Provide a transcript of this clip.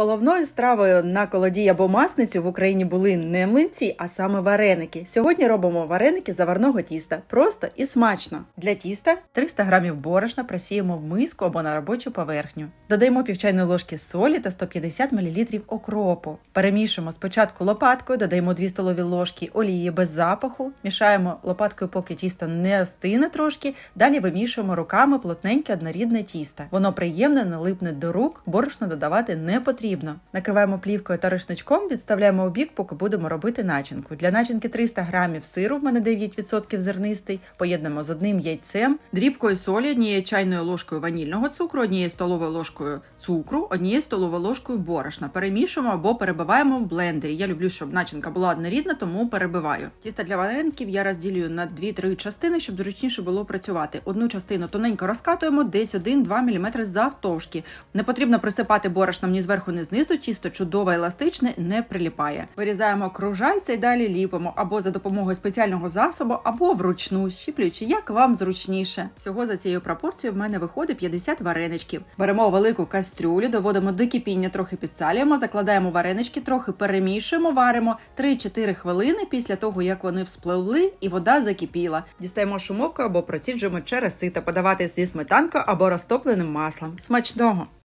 Головною стравою на колоді або масницю в Україні були не млинці, а саме вареники. Сьогодні робимо вареники заварного тіста. Просто і смачно. Для тіста 300 грамів борошна просіємо в миску або на робочу поверхню. Додаємо пів чайної ложки солі та 150 мл окропу. Перемішуємо спочатку лопаткою, додаємо 2 столові ложки олії без запаху, мішаємо лопаткою, поки тісто не остине трошки. Далі вимішуємо руками плотненьке однорідне тісто. Воно приємне, не липне до рук, борошна додавати не потрібно. Накриваємо плівкою та рушничком, відставляємо у бік, поки будемо робити начинку. Для начинки 300 грамів сиру, в мене 9% зернистий, поєднуємо з одним яйцем, дрібкою солі, однією чайною ложкою ванільного цукру, однією столовою ложкою цукру, однією столовою ложкою борошна. Перемішуємо або перебиваємо в блендері. Я люблю, щоб начинка була однорідна, тому перебиваю. Тісто для вареників я розділюю на 2-3 частини, щоб зручніше було працювати. Одну частину тоненько розкатуємо, десь 1-2 мм завтовшки. Не потрібно присипати борошном ні зверху, ні знизу. Тісто чудове, еластичне, не приліпає. Вирізаємо кружальця і далі ліпимо або за допомогою спеціального засобу, або вручну, щіплюючи, як вам зручніше. Всього за цією пропорцією в мене виходить 50 вареничків. Беремо велику кастрюлю, доводимо до кипіння, трохи підсалюємо, закладаємо варенички, трохи перемішуємо, варимо 3-4 хвилини після того, як вони вспливли і вода закипіла. Дістаємо шумовку або проціджуємо через сито, подавати зі сметанкою або розтопленим маслом. Смачного!